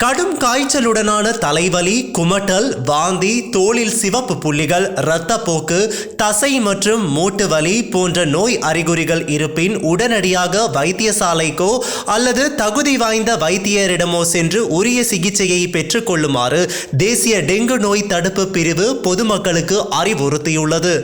கடும் காய்ச்சலுடனான தலைவலி குமட்டல் வாந்தி தோளில் சிவப்பு புள்ளிகள் இரத்தப்போக்கு தசை மற்றும் மூட்டு வலி போன்ற நோய் அறிகுறிகள் இருப்பின் உடனடியாக வைத்தியசாலைக்கோ அல்லது தகுதி வாய்ந்த வைத்தியரிடமோ சென்று உரிய சிகிச்சையை பெற்றுக்கொள்ளுமாறு தேசிய டெங்கு நோய் தடுப்பு பிரிவு பொதுமக்களுக்கு அறிவுறுத்தியுள்ளது.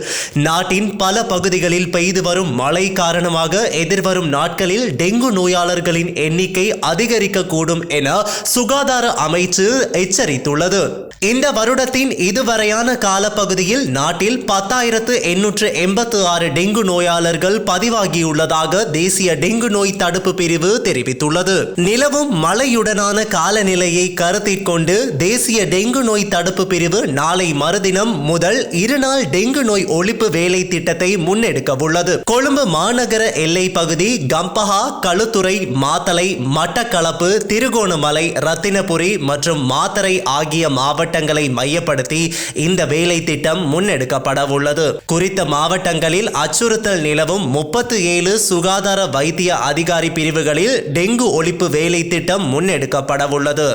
நாட்டின் பல பகுதிகளில் பெய்து வரும் மழை காரணமாக எதிர்வரும் நாட்களில் டெங்கு நோயாளர்களின் எண்ணிக்கை அதிகரிக்கக்கூடும் என சுகாதார அமைச்சு எச்சரித்துள்ளது. இந்த வருடத்தின் இதுவரையான காலப்பகுதியில் நாட்டில் பத்தாயிரத்து எண்ணூற்று எண்பத்து ஆறு டெங்கு நோயாளர்கள் பதிவாகியுள்ளதாக தேசிய டெங்கு நோய் தடுப்பு பிரிவு தெரிவித்துள்ளது. நிலவும் மழையுடனான காலநிலையை கருத்தில் கொண்டு தேசிய டெங்கு நோய் தடுப்பு பிரிவு நாளை மறுதினம் முதல் இருநாள் டெங்கு நோய் ஒழிப்பு வேலை திட்டத்தை முன்னெடுக்கவுள்ளது. கொழும்பு மாநகர எல்லை பகுதி கம்பஹா களுத்துறை மாத்தலை மட்டக்களப்பு திருகோணமலை ரத்தினபுரி மற்றும் மாத்தரை ஆகிய மாவட்டங்களை மையப்படுத்தி இந்த வேலை திட்டம் முன்னெடுக்கப்பட உள்ளது குறித்த மாவட்டங்களில் அச்சுறுத்தல் நிலவும் முப்பத்து ஏழு சுகாதார வைத்திய அதிகாரி பிரிவுகளில் டெங்கு ஒழிப்பு வேலை திட்டம் முன்னெடுக்கப்பட உள்ளது